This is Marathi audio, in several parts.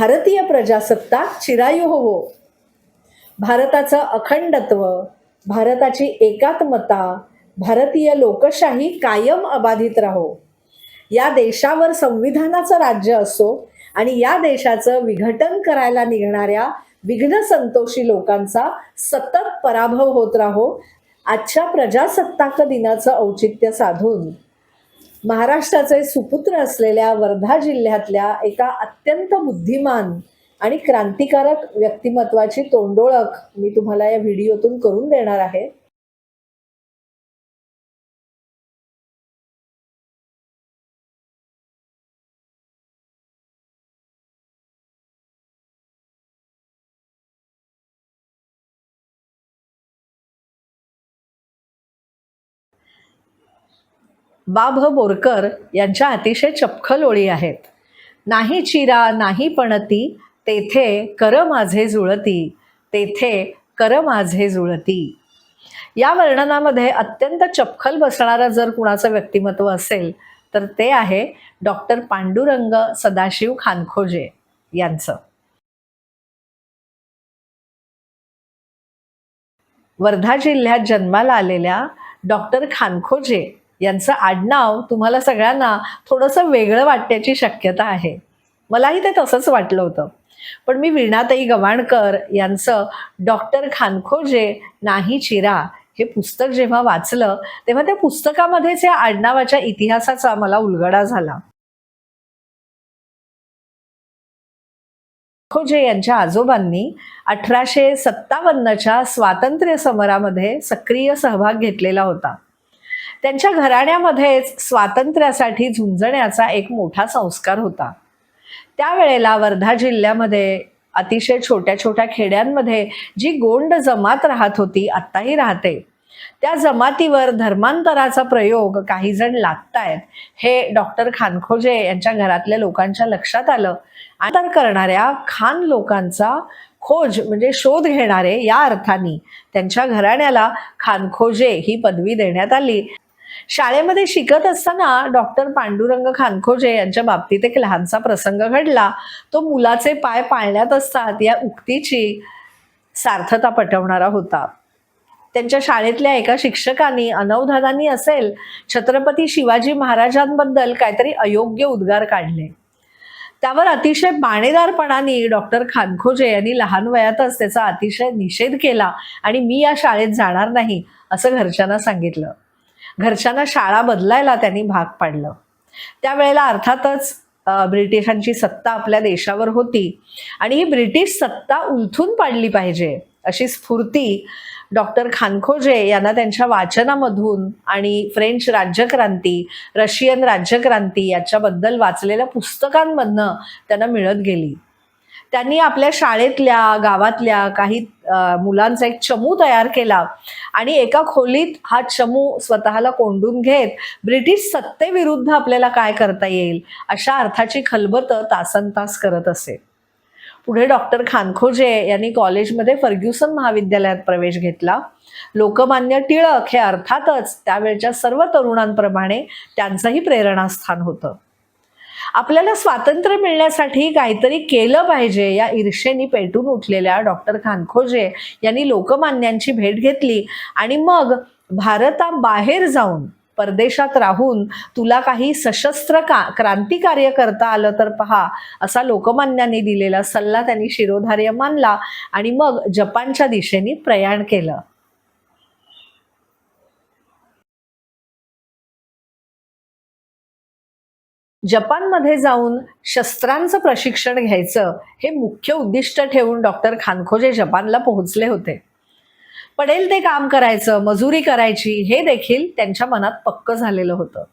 भारतीय प्रजासत्ताक चिरायू होवो. भारताचं अखंडत्व भारताची एकात्मता भारतीय लोकशाही कायम अबाधित राहो. या देशावर संविधानाचं राज्य असो आणि या देशाचं विघटन करायला निघणाऱ्या विघ्न संतोषी लोकांचा सतत पराभव होत राहो. आजच्या प्रजासत्ताक दिनाचं औचित्य साधून महाराष्ट्राचे सुपुत्र असलेल्या वर्धा जिल्ह्यातल्या एका अत्यंत बुद्धिमान आणि क्रांतिकारक व्यक्तिमत्वाची तोंडोळख मी तुम्हाला या व्हिडिओतून करून देणार आहे. बा भ बोरकर यांच्या अतिशय चपखल ओळी आहेत. नाही चिरा नाही पणती तेथे कर माझे जुळती तेथे कर माझे जुळती. या वर्णनामध्ये अत्यंत चपखल बसणारं जर कुणाचं व्यक्तिमत्व असेल तर ते आहे डॉक्टर पांडुरंग सदाशिव खानखोजे यांचं. वर्धा जिल्ह्यात जन्माला आलेल्या डॉक्टर खानखोजे यांचं आडनाव तुम्हाला सगळ्यांना थोडंसं वेगळं वाटण्याची शक्यता आहे. मलाही ते तसंच वाटलं होतं. पण मी वीणाताई गवाणकर यांचं डॉक्टर खानखोजे नाही चिरा हे पुस्तक जेव्हा वाचलं तेव्हा त्या पुस्तकामध्येच या आडनावाच्या इतिहासाचा मला उलगडा झाला. खोजे यांच्या आजोबांनी अठराशे सत्तावन्नच्या स्वातंत्र्य समरामध्ये सक्रिय सहभाग घेतलेला होता. त्यांच्या घराण्यामध्येच स्वातंत्र्यासाठी झुंजण्याचा एक मोठा संस्कार होता. त्यावेळेला वर्धा जिल्ह्यामध्ये अतिशय छोट्या छोट्या खेड्यांमध्ये जी गोंड जमात राहत होती आत्ताही राहते. त्या जमातीवर धर्मांतराचा प्रयोग काही जण लागतायत हे डॉक्टर खानखोजे यांच्या घरातल्या लोकांच्या लक्षात आलं. आणि करणाऱ्या खान लोकांचा खोज म्हणजे शोध घेणारे या अर्थाने त्यांच्या घराण्याला खानखोजे ही पदवी देण्यात आली. शाळेमध्ये शिकत असताना डॉक्टर पांडुरंग खानखोजे यांच्या बाबतीत एक लहानसा प्रसंग घडला. तो मुलाचे पाय पाळण्यात असतात या उक्तीची सार्थता पटवणारा होता. त्यांच्या शाळेतल्या एका शिक्षकांनी अनवधानानी असेल छत्रपती शिवाजी महाराजांबद्दल काहीतरी अयोग्य उद्गार काढले. त्यावर अतिशय बाणेदारपणाने डॉक्टर खानखोजे यांनी लहान वयातच त्याचा अतिशय निषेध केला आणि मी या शाळेत जाणार नाही असं घरच्यांना सांगितलं. घरच्यांना शाळा बदलायला त्यांनी भाग पाडलं. त्यावेळेला अर्थातच ब्रिटिशांची सत्ता आपल्या देशावर होती आणि ही ब्रिटिश सत्ता उलथून पाडली पाहिजे अशी स्फूर्ती डॉक्टर खानखोजे यांना त्यांच्या वाचनामधून आणि फ्रेंच राज्यक्रांती रशियन राज्यक्रांती याच्याबद्दल वाचलेल्या पुस्तकांमधनं त्यांना मिळत गेली. त्यांनी आपल्या शाळेतल्या गावातल्या काही मुलांचा एक चमू तयार केला आणि एका खोलीत हा चमू स्वतःला कोंडून घेत ब्रिटिश सत्तेविरुद्ध आपल्याला काय करता येईल अशा अर्थाची खलबत तासन तास करत असे. पुढे डॉक्टर खानखोजे यांनी कॉलेजमध्ये फर्ग्युसन महाविद्यालयात प्रवेश घेतला. लोकमान्य टिळक हे अर्थातच त्यावेळच्या सर्व तरुणांप्रमाणे त्यांचंही प्रेरणास्थान होतं. आपल्याला स्वातंत्र्य मिळण्यासाठी काहीतरी केलं पाहिजे. या ईर्षेनी पेटून उठलेल्या डॉक्टर खानखोजे यांनी लोकमान्यांची भेट घेतली आणि मग भारताबाहेर जाऊन परदेशात राहून तुला काही सशस्त्र का क्रांतिकार्य करता आलं तर पहा असा लोकमान्यांनी दिलेला सल्ला त्यांनी शिरोधार्य मानला आणि मग जपानच्या दिशेने प्रयाण केलं. जपानमध्ये जाऊन शस्त्रांचं प्रशिक्षण घ्यायचं हे मुख्य उद्दिष्ट ठेवून डॉक्टर खानखोजे जपानला पोहोचले होते. पडेल ते काम करायचं मजुरी करायची हे देखील त्यांच्या मनात पक्क झालेलं होतं.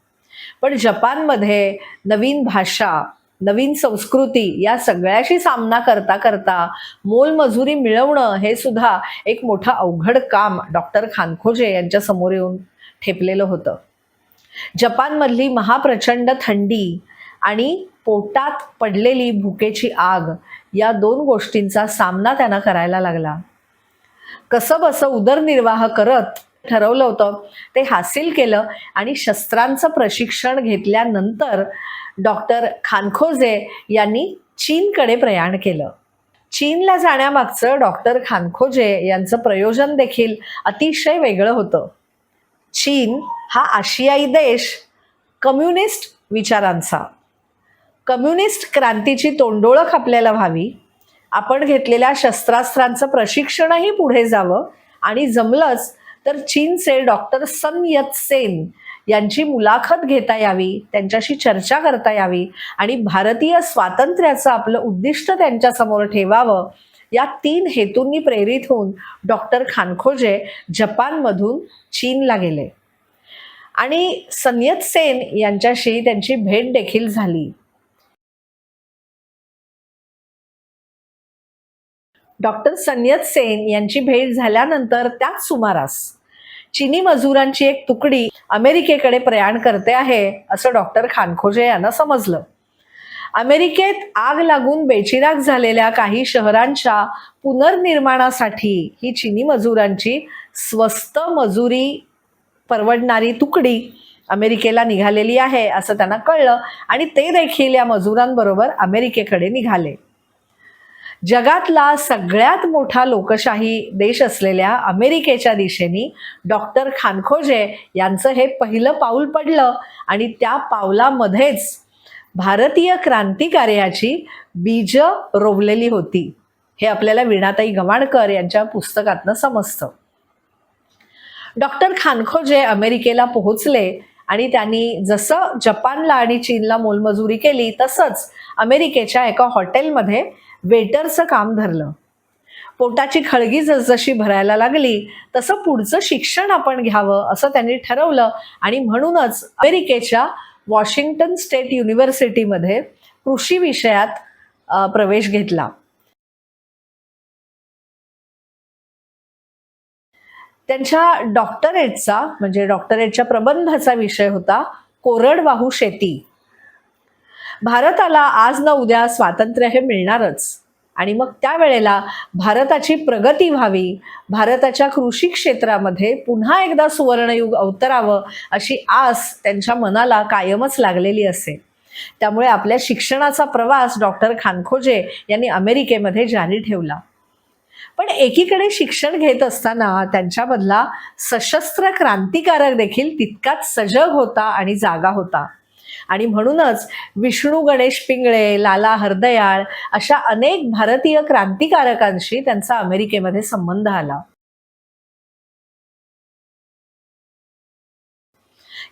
पण जपानमध्ये नवीन भाषा नवीन संस्कृती या सगळ्याशी सामना करता करता मोलमजुरी मिळवणं हे सुद्धा एक मोठं अवघड काम डॉक्टर खानखोजे यांच्या समोर येऊन ठेपलेलं होतं. जपानमधली महाप्रचंड थंडी आणि पोटात पडलेली भुकेची आग या दोन गोष्टींचा सामना त्यांना करायला लागला. कसं बसं उदरनिर्वाह करत ठरवलं होतं ते हासिल केलं आणि शस्त्रांचं प्रशिक्षण घेतल्यानंतर डॉक्टर खानखोजे यांनी चीनकडे प्रयाण केलं. चीनला जाण्यामागचं डॉक्टर खानखोजे यांचं प्रयोजन देखील अतिशय वेगळं होतं. चीन हा आशियाई देश कम्युनिस्ट विचारांचा. कम्युनिस्ट क्रांतीची तोंडोळख आपल्याला व्हावी. आपण घेतलेल्या शस्त्रास्त्रांचं प्रशिक्षणही पुढे जावं. आणि जमलंच तर चीनचे डॉक्टर सन यत सेन यांची मुलाखत घेता यावी त्यांच्याशी चर्चा करता यावी आणि भारतीय स्वातंत्र्याचं आपलं उद्दिष्ट त्यांच्यासमोर ठेवावं या तीन हेतूंनी प्रेरित होऊन डॉक्टर खानखोजे जपानमधून चीनला गेले. आणि संयत सेन यांच्याशी त्यांची भेट देखील झाली. डॉक्टर संयत सेन यांची भेट झाल्यानंतर त्याच सुमारास चिनी मजुरांची एक तुकडी अमेरिकेकडे प्रयाण करते आहे असं डॉक्टर खानखोजे यांना समजलं. अमेरिकेत आग लागून बेचिराग झालेल्या काही शहरांच्या पुनर्निर्माणासाठी ही चिनी मजुरांची स्वस्त मजुरी परवडणारी तुकडी अमेरिकेला निघालेली आहे असं त्यांना कळलं आणि ते देखील या मजुरांबरोबर अमेरिकेकडे निघाले. जगातला सगळ्यात मोठा लोकशाही देश असलेल्या अमेरिकेच्या दिशेने डॉक्टर खानखोजे यांचं हे पहिलं पाऊल पडलं आणि त्या पावलामध्येच भारतीय क्रांतिकार्याची बीज रोवलेली होती. हे आपल्याला वीणाताई गवाणकर यांच्या पुस्तकातनं समजतं. डॉक्टर खानखोजे अमेरिकेला पोहोचले आणि त्यांनी जसं जपानला आणि चीनला मोलमजुरी केली तसंच अमेरिकेच्या एका हॉटेलमध्ये वेटरचं काम धरलं. पोटाची खळगी जसजशी भरायला लागली तसं पुढचं शिक्षण आपण घ्यावं असं त्यांनी ठरवलं आणि म्हणूनच अमेरिकेच्या वॉशिंग्टन स्टेट युनिव्हर्सिटीमध्ये कृषी विषयात प्रवेश घेतला. त्यांच्या डॉक्टरेटचा म्हणजे डॉक्टरेटच्या प्रबंधाचा विषय होता कोरडवाहू शेती. भारताला आज न उद्या स्वातंत्र्य हे मिळणारच. आणि मग त्यावेळेला भारताची प्रगती व्हावी भारताच्या कृषी क्षेत्रामध्ये पुन्हा एकदा सुवर्णयुग अवतरावं अशी आस त्यांच्या मनाला कायमच लागलेली असे. त्यामुळे आपल्या शिक्षणाचा प्रवास डॉक्टर खानखोजे यांनी अमेरिकेमध्ये जारी ठेवला. पण एकीकडे शिक्षण घेत असताना त्यांच्यामधला सशस्त्र क्रांतिकारक देखील तितकाच सजग होता आणि जागा होता. आणि म्हणूनच विष्णू गणेश पिंगळे लाला हरदयाळ अशा अनेक भारतीय क्रांतिकारकांशी त्यांचा अमेरिकेमध्ये संबंध आला.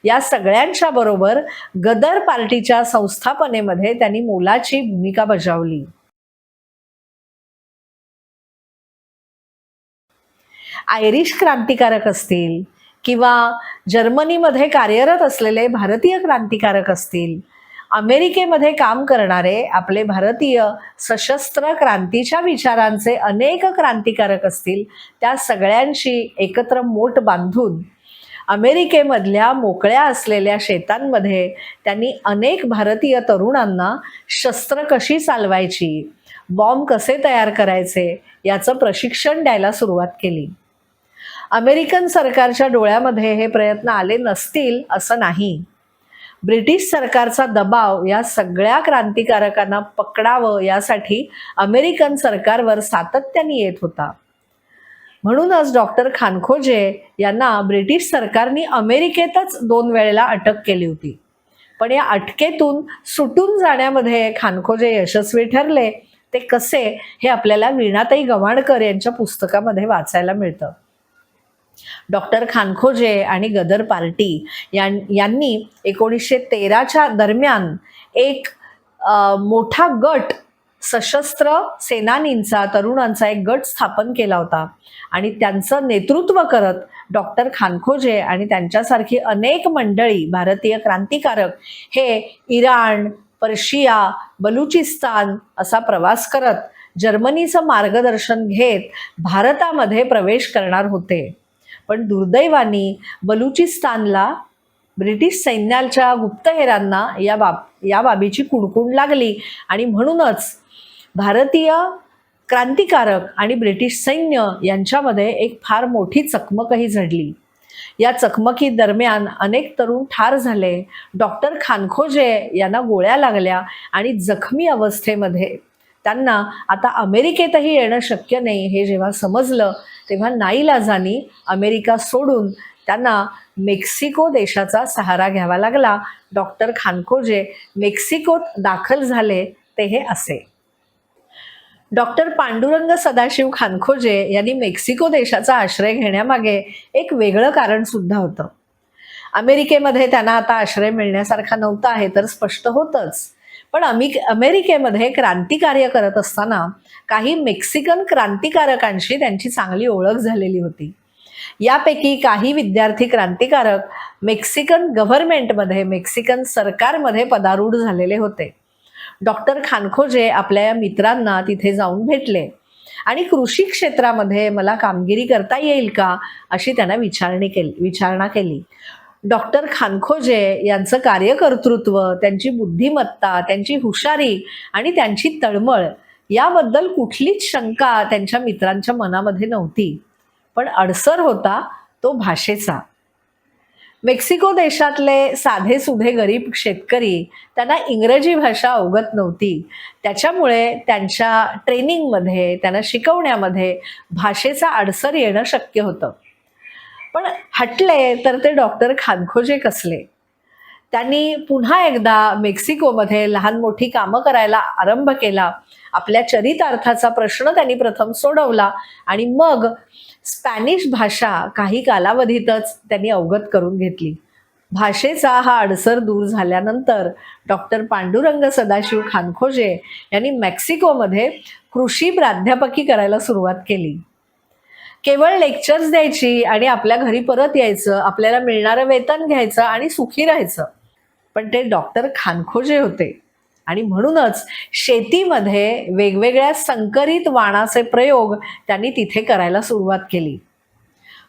या सगळ्यांच्या बरोबर गदर पार्टीच्या संस्थापनेमध्ये त्यांनी मोलाची भूमिका बजावली. आयरिश क्रांतिकारक असतील किंवा जर्मनीमध्ये कार्यरत असलेले भारतीय क्रांतिकारक असतील अमेरिकेमध्ये काम करणारे आपले भारतीय सशस्त्र क्रांतीच्या विचारांचे अनेक क्रांतिकारक असतील त्या सगळ्यांशी एकत्र मोठ बांधून अमेरिकेमधल्या मोकळ्या असलेल्या शेतांमध्ये त्यांनी अनेक भारतीय तरुणांना शस्त्र कशी चालवायची बॉम्ब कसे तयार करायचे याचं प्रशिक्षण द्यायला सुरुवात केली. अमेरिकन सरकारच्या डोळ्यामध्ये हे प्रयत्न आले नसतील असं नाही. ब्रिटिश सरकारचा दबाव या सगळ्या क्रांतिकारकांना पकडावं यासाठी अमेरिकन सरकारवर सातत्याने येत होता. म्हणूनच डॉक्टर खानखोजे यांना ब्रिटिश सरकारने अमेरिकेतच दोन वेळेला अटक केली होती. पण या अटकेतून सुटून जाण्यामध्ये खानखोजे यशस्वी ठरले. ते कसे हे आपल्याला वीणाताई गवाणकर यांच्या पुस्तकामध्ये वाचायला मिळतं. डॉक्टर खानखोजे आणि गदर पार्टी यां यांनी एकोणीसशे तेराच्या दरम्यान एक मोठा गट सशस्त्र सेनानींचा तरुणांचा एक गट स्थापन केला होता. आणि त्यांचं नेतृत्व करत डॉक्टर खानखोजे आणि त्यांच्यासारखी अनेक मंडळी भारतीय क्रांतिकारक हे इराण पर्शिया बलुचिस्तान असा प्रवास करत जर्मनीचं मार्गदर्शन घेत भारतामध्ये प्रवेश करणार होते. पण दुर्दैवाने बलुचिस्तानला ब्रिटिश सैन्याच्या गुप्तहेरांना या बाब या बाबीची कुणकुण लागली. आणि म्हणूनच भारतीय क्रांतिकारक आणि ब्रिटिश सैन्य यांच्यामध्ये एक फार मोठी चकमकही झडली या चकमकी दरम्यान अनेक तरुण ठार झाले. डॉक्टर खानखोजे यांना गोळ्या लागल्या आणि जखमी अवस्थेमध्ये त्यांना आता अमेरिकेतही येणं शक्य नाही हे जेव्हा समजलं तेव्हा नाईलाजानी अमेरिका सोडून त्यांना मेक्सिको देशाचा सहारा घ्यावा लागला. डॉक्टर खानखोजे मेक्सिकोत दाखल झाले ते हे असे. डॉक्टर पांडुरंग सदाशिव खानखोजे यांनी मेक्सिको देशाचा आश्रय घेण्यामागे एक वेगळं कारण सुद्धा होतं. अमेरिकेमध्ये त्यांना आता आश्रय मिळण्यासारखा नव्हता हे तर स्पष्ट होतच. पण अमि अमेरिकेमध्ये क्रांतिकार्य करत असताना काही मेक्सिकन क्रांतिकारकांशी त्यांची चांगली ओळख झालेली होती. यापैकी काही विद्यार्थी क्रांतिकारक मेक्सिकन गव्हर्नमेंटमध्ये मेक्सिकन सरकारमध्ये पदारूढ झालेले होते. डॉक्टर खानखोजे आपल्या या मित्रांना तिथे जाऊन भेटले. आणि कृषी क्षेत्रामध्ये मला कामगिरी करता येईल का? अशी त्यांना विचारणी केली विचारणा केली. डॉक्टर खानखोजे यांचं कार्यकर्तृत्व त्यांची बुद्धिमत्ता त्यांची हुशारी आणि त्यांची तळमळ याबद्दल कुठलीच शंका त्यांच्या मित्रांच्या मनामध्ये नव्हती. पण अडसर होता तो भाषेचा. मेक्सिको देशातले साधे सुधे गरीब शेतकरी त्यांना इंग्रजी भाषा अवगत नव्हती. त्याच्यामुळे त्यांच्या ट्रेनिंगमध्ये त्यांना शिकवण्यामध्ये भाषेचा अडसर येणं शक्य होतं. पण हटले तर ते डॉक्टर खानखोजे कसले? त्यांनी पुन्हा एकदा मेक्सिकोमध्ये लहान मोठी कामं करायला आरंभ केला. आपल्या चरितार्थाचा प्रश्न त्यांनी प्रथम सोडवला आणि मग स्पॅनिश भाषा काही कालावधीतच त्यांनी अवगत करून घेतली. भाषेचा हा अडसर दूर झाल्यानंतर डॉक्टर पांडुरंग सदाशिव खानखोजे यांनी मेक्सिकोमध्ये कृषी प्राध्यापकी करायला सुरुवात केली. केवळ लेक्चर्स द्यायची आणि आपल्या घरी परत यायचं आपल्याला मिळणारं वेतन घ्यायचं आणि सुखी राहायचं. पण ते डॉक्टर खानखोजे होते. आणि म्हणूनच शेतीमध्ये वेगवेगळ्या संकरित वाणाचे प्रयोग त्यांनी तिथे करायला सुरुवात केली.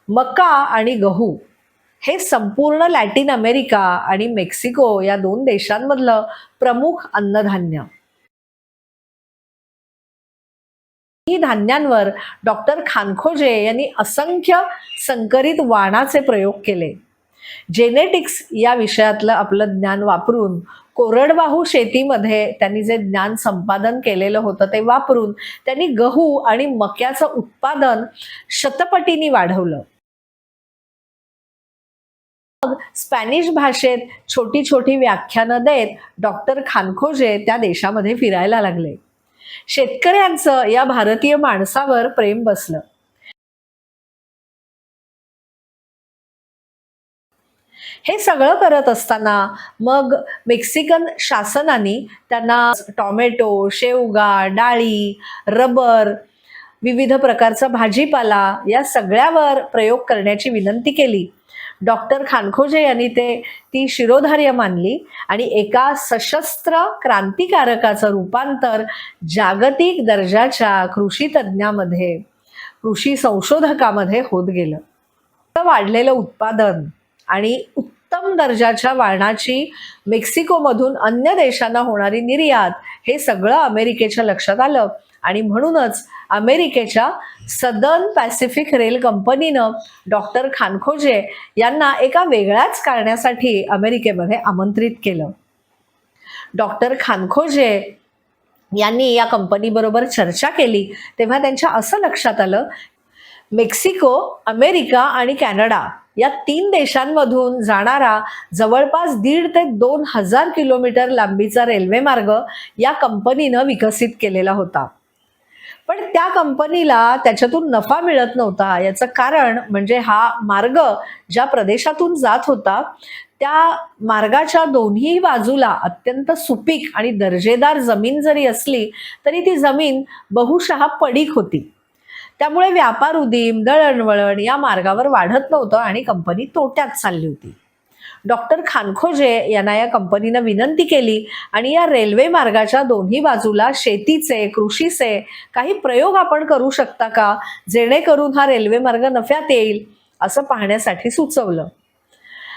मका आणि गहू हे संपूर्ण लॅटिन अमेरिका आणि मेक्सिको या दोन देशांमधलं प्रमुख अन्नधान्य. ही धान्यांवर डॉक्टर खानखोजे यांनी असंख्य संकरित वाणाचे प्रयोग केले. जेनेटिक्स या विषयातलं आपलं ज्ञान वापरून कोरडवाहू शेतीमध्ये त्यांनी जे ज्ञान संपादन केलेलं होतं ते वापरून त्यांनी गहू आणि मक्याचं उत्पादन शतपटीने वाढवलं. मग स्पॅनिश भाषेत छोटी छोटी व्याख्यानं देत डॉक्टर खानखोजे त्या देशामध्ये फिरायला लागले. शेतकऱ्यांचं या भारतीय माणसावर प्रेम बसलं. हे सगळं करत असताना मग मेक्सिकन शासनाने त्यांना टॉमॅटो शेवगा डाळी रबर विविध प्रकारचा भाजीपाला या सगळ्यावर प्रयोग करण्याची विनंती केली. डॉक्टर खानखोजे यांनी ते ती शिरोधार्य मानली आणि एका सशस्त्र क्रांतिकारकाचं रूपांतर जागतिक दर्जाच्या कृषी तज्ज्ञामध्ये कृषी संशोधकामध्ये होत गेलं. वाढलेलं उत्पादन आणि उत्तम दर्जाच्या वाणाची मेक्सिकोमधून अन्य देशांना होणारी निर्यात हे सगळं अमेरिकेच्या लक्षात आलं आणि म्हणूनच अमेरिकेच्या सदर्न पॅसिफिक रेल कंपनीनं डॉक्टर खानखोजे यांना एका वेगळ्याच कारणासाठी अमेरिकेमध्ये आमंत्रित केलं. डॉक्टर खानखोजे यांनी या कंपनीबरोबर चर्चा केली तेव्हा त्यांच्या असं लक्षात आलं मेक्सिको अमेरिका आणि कॅनडा या तीन देशांमधून जाणारा जवळपास दीड ते दोन हजार किलोमीटर लांबीचा रेल्वे मार्ग या कंपनीनं विकसित केलेला होता. पण त्या कंपनीला त्याच्यातून नफा मिळत नव्हता. याचं कारण म्हणजे हा मार्ग ज्या प्रदेशातून जात होता त्या मार्गाच्या दोन्ही बाजूला अत्यंत सुपीक आणि दर्जेदार जमीन जरी असली तरी ती जमीन बहुशः पडीक होती. त्यामुळे व्यापार उदीम दळणवळण या मार्गावर वाढत नव्हतं आणि कंपनी तोट्यात चालली होती. डॉक्टर खानखोजे यांना या कंपनीनं विनंती केली आणि या रेल्वे मार्गाच्या दोन्ही बाजूला शेतीचे कृषीचे काही प्रयोग आपण करू शकता का? जेणेकरून हा रेल्वे मार्ग नफ्यात येईल असं पाहण्यासाठी सुचवलं.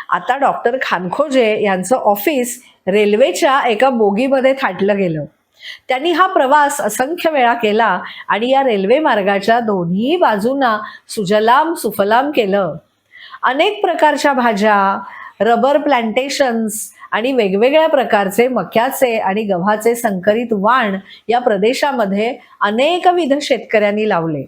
आता डॉक्टर खानखोजे यांचं ऑफिस रेल्वेच्या एका बोगीमध्ये थाटलं गेलं. त्यांनी हा प्रवास असंख्य वेळा केला आणि या रेल्वे मार्गाच्या दोन्ही बाजूंना सुजलाम सुफलाम केलं. अनेक प्रकारच्या भाज्या रबर प्लांटेशन्स आणि वेगवेगळ्या प्रकारचे मक्याचे आणि गव्हाचे संकरित वाण या प्रदेशामध्ये अनेकविध शेतकऱ्यांनी लावले.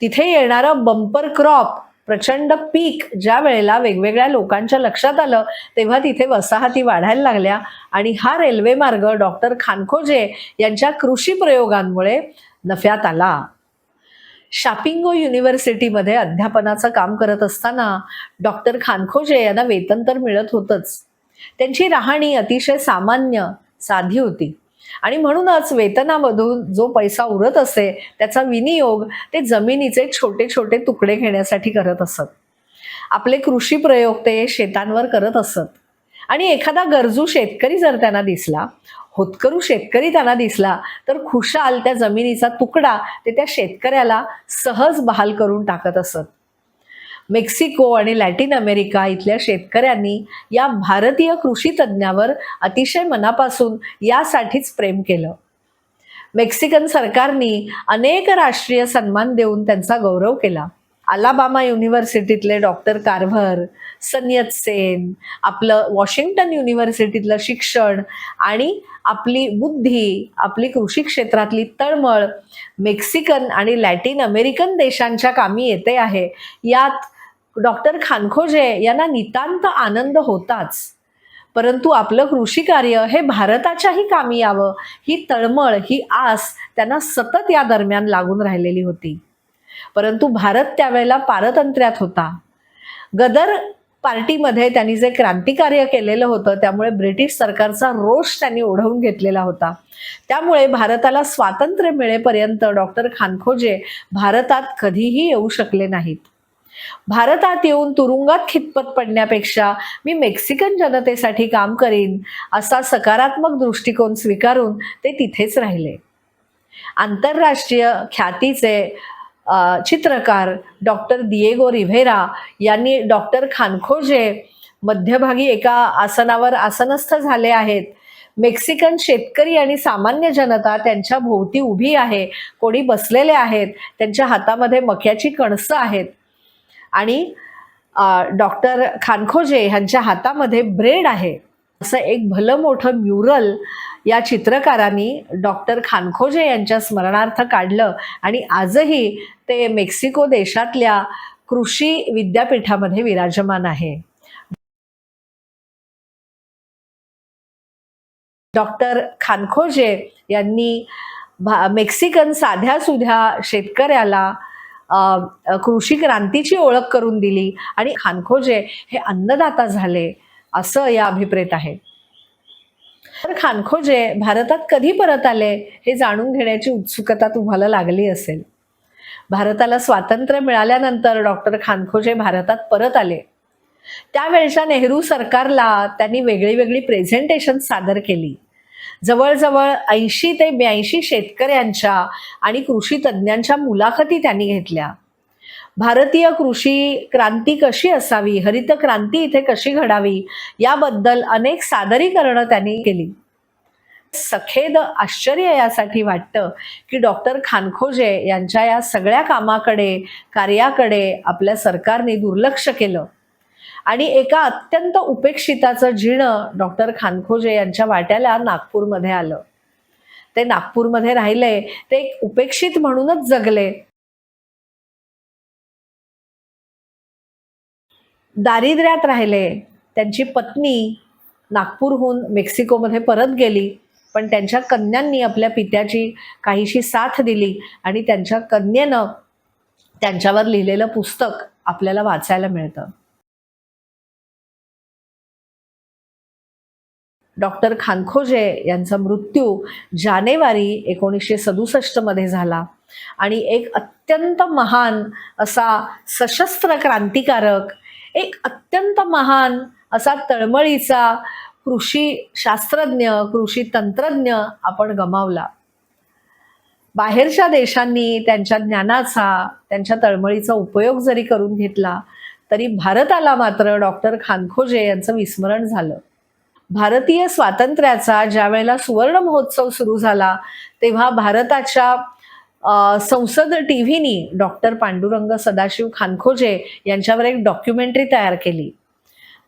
तिथे येणारं बंपर क्रॉप प्रचंड पीक ज्या वेळेला वेगवेगळ्या लोकांच्या लक्षात आलं तेव्हा तिथे वसाहती वाढायला लागल्या आणि हा रेल्वे मार्ग डॉक्टर खानखोजे यांच्या कृषी प्रयोगांमुळे नफ्यात आला. शापिंगो युनिव्हर्सिटीमध्ये अध्यापनाचं काम करत असताना डॉक्टर खानखोजे यांना वेतन तर मिळत होतंच. त्यांची राहणी अतिशय सामान्य साधी होती. आणि म्हणूनच वेतनामधून जो पैसा उरत असे त्याचा विनियोग ते जमिनीचे छोटे छोटे तुकडे घेण्यासाठी करत असत. आपले कृषी प्रयोग ते शेतांवर करत असत. आणि एखादा गरजू शेतकरी जर त्यांना दिसला होतकरू शेतकरी त्यांना दिसला तर खुशाल त्या जमिनीचा तुकडा ते त्या शेतकऱ्याला सहज बहाल करून टाकत असत. मेक्सिको आणि लॅटिन अमेरिका इथल्या शेतकऱ्यांनी या भारतीय कृषी तज्ज्ञावर अतिशय मनापासून यासाठीच प्रेम केलं. मेक्सिकन सरकारनी अनेक राष्ट्रीय सन्मान देऊन त्यांचा गौरव केला. अलाबामा युनिव्हर्सिटीतले डॉक्टर कार्व्हर सनियत सेन आपलं वॉशिंग्टन युनिव्हर्सिटीतलं शिक्षण आणि आपली बुद्धी आपली कृषी क्षेत्रातली तळमळ मेक्सिकन आणि लॅटिन अमेरिकन देशांच्या कामी येते आहे. यात डॉक्टर खानखोजे यांना नितांत आनंद होताच. परंतु आपलं कृषी कार्य हे भारताच्याही कामी यावं ही तळमळ ही आस त्यांना सतत या दरम्यान लागून राहिलेली होती. परंतु भारत त्यावेळेला पारतंत्र्यात होता. गदर पार्टीमध्ये त्यांनी जे क्रांतिकार्य केलेलं होतं त्यामुळे ब्रिटिश सरकारचा रोष त्यांनी ओढवून घेतलेला होता. त्यामुळे भारताला स्वातंत्र्य मिळेपर्यंत डॉक्टर खानखोजे भारतात कधीही येऊ शकले नाहीत. भारतात येऊन तुरुंगात खितपत पडण्यापेक्षा मी मेक्सिकन जनतेसाठी काम करीन असा सकारात्मक दृष्टिकोन स्वीकारून ते तिथेच राहिले. आंतरराष्ट्रीय ख्यातीचे चित्रकार डॉक्टर दिएगो रिव्हेरा यांनी डॉक्टर खानखोजे मध्यभागी एका आसनावर आसनस्थ झाले आहेत. मेक्सिकन शेतकरी आणि सामान्य जनता त्यांच्या भोवती उभी आहे. कोणी बसलेले आहेत. त्यांच्या हातामध्ये मक्याची कणसं आहेत. आणि डॉक्टर खानखोजे ह्यांच्या हातामध्ये ब्रेड आहे. असं एक भलं मोठं म्युरल या चित्रकारांनी डॉक्टर खानखोजे यांच्या स्मरणार्थ काढलं आणि आजही ते मेक्सिको देशातल्या कृषी विद्यापीठामध्ये विराजमान आहे. डॉक्टर खानखोजे यांनी भा मेक्सिकन साध्या सुध्या शेतकऱ्याला कृषी क्रांतीची ओळख करून दिली आणि खानखोजे हे अन्नदाता झाले असं या अभिप्रेत आहे. खानखोजे भारतात कधी परत आले हे जाणून घेण्याची उत्सुकता तुम्हाला लागली असेल. भारताला स्वातंत्र्य मिळाल्यानंतर डॉक्टर खानखोजे भारतात परत आले. त्यावेळच्या नेहरू सरकारला त्यांनी वेगळी वेगळी प्रेझेंटेशन सादर केली. जवळजवळ ऐंशी ते ब्याऐंशी शेतकऱ्यांच्या आणि कृषी तज्ज्ञांच्या मुलाखती त्यांनी घेतल्या. भारतीय कृषी क्रांती कशी असावी? हरित क्रांती इथे कशी घडावी? याबद्दल अनेक सादरीकरणं त्यांनी केली. सखेद आश्चर्य यासाठी वाटतं की डॉक्टर खानखोजे यांच्या या सगळ्या कामाकडे कार्याकडे आपल्या सरकारने दुर्लक्ष केलं. आणि एका अत्यंत उपेक्षिताचं जिणं डॉक्टर खानखोजे यांच्या वाट्याला नागपूरमध्ये आलं. ते नागपूरमध्ये राहिले ते एक उपेक्षित म्हणूनच जगले. दारिद्र्यात राहिले. त्यांची पत्नी नागपूरहून मेक्सिकोमध्ये परत गेली. पण त्यांच्या कन्यांनी आपल्या पित्याची काहीशी साथ दिली आणि त्यांच्या कन्येनं त्यांच्यावर लिहिलेलं पुस्तक आपल्याला वाचायला मिळतं. डॉक्टर खानखोजे यांचा मृत्यू जानेवारी एकोणीसशे सदुसष्टमध्ये झाला. आणि एक अत्यंत महान असा सशस्त्र क्रांतिकारक एक अत्यंत महान असा तळमळीचा कृषी शास्त्रज्ञ कृषी तंत्रज्ञ आपण गमावला. बाहेरच्या देशांनी त्यांच्या ज्ञानाचा त्यांच्या तळमळीचा उपयोग जरी करून घेतला तरी भारताला मात्र डॉक्टर खानखोजे यांचं विस्मरण झालं. भारतीय स्वातंत्र्याचा ज्या वेळेला सुवर्ण महोत्सव सुरू झाला तेव्हा भारताच्या संसद टी व्हीनी डॉक्टर पांडुरंग सदाशिव खानखोजे यांच्यावर एक डॉक्युमेंटरी तयार केली.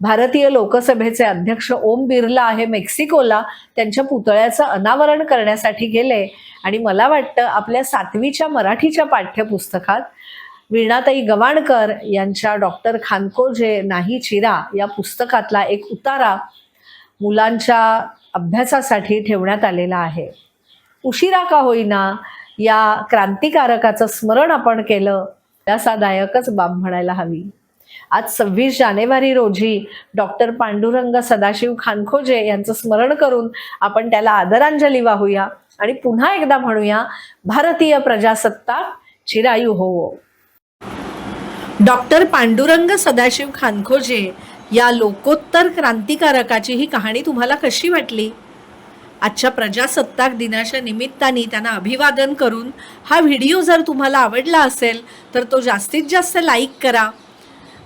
भारतीय लोकसभेचे अध्यक्ष ओम बिर्ला हे मेक्सिकोला त्यांच्या पुतळ्याचं अनावरण करण्यासाठी गेले आणि मला वाटतं आपल्या सातवीच्या मराठीच्या पाठ्यपुस्तकात वीणाताई गवाणकर यांच्या डॉक्टर खानकोजे नाही चिरा या पुस्तकातला एक उतारा मुलांच्या अभ्यासासाठी ठेवण्यात आलेला आहे. उशिरा का होईना या क्रांतिकारकाचं स्मरण आपण केलं त्यासादायकच बाब म्हणायला हवी. आज सव्वीस जानेवारी रोजी डॉक्टर पांडुरंग सदाशिव खानखोजे यांचं स्मरण करून आपण त्याला आदरांजली वाहूया आणि पुन्हा एकदा म्हणूया भारतीय प्रजासत्ताक चिरायू होवो डॉक्टर पांडुरंग सदाशिव खानखोजे या लोकोत्तर क्रांतिकारकाची ही कहाणी तुम्हाला कशी वाटली? आजच्या प्रजासत्ताक दिनाच्या निमित्ताने त्यांना अभिवादन करून हा व्हिडिओ जर तुम्हाला आवडला असेल तर तो जास्तीत जास्त लाईक करा.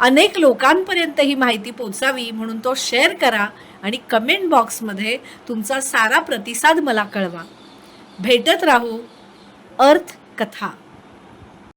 अनेक लोकांपर्यंत ही माहिती पोचावी म्हणून तो शेअर करा आणि कमेंट बॉक्समध्ये तुमचा सारा प्रतिसाद मला कळवा. भेटत राहू अर्थ कथा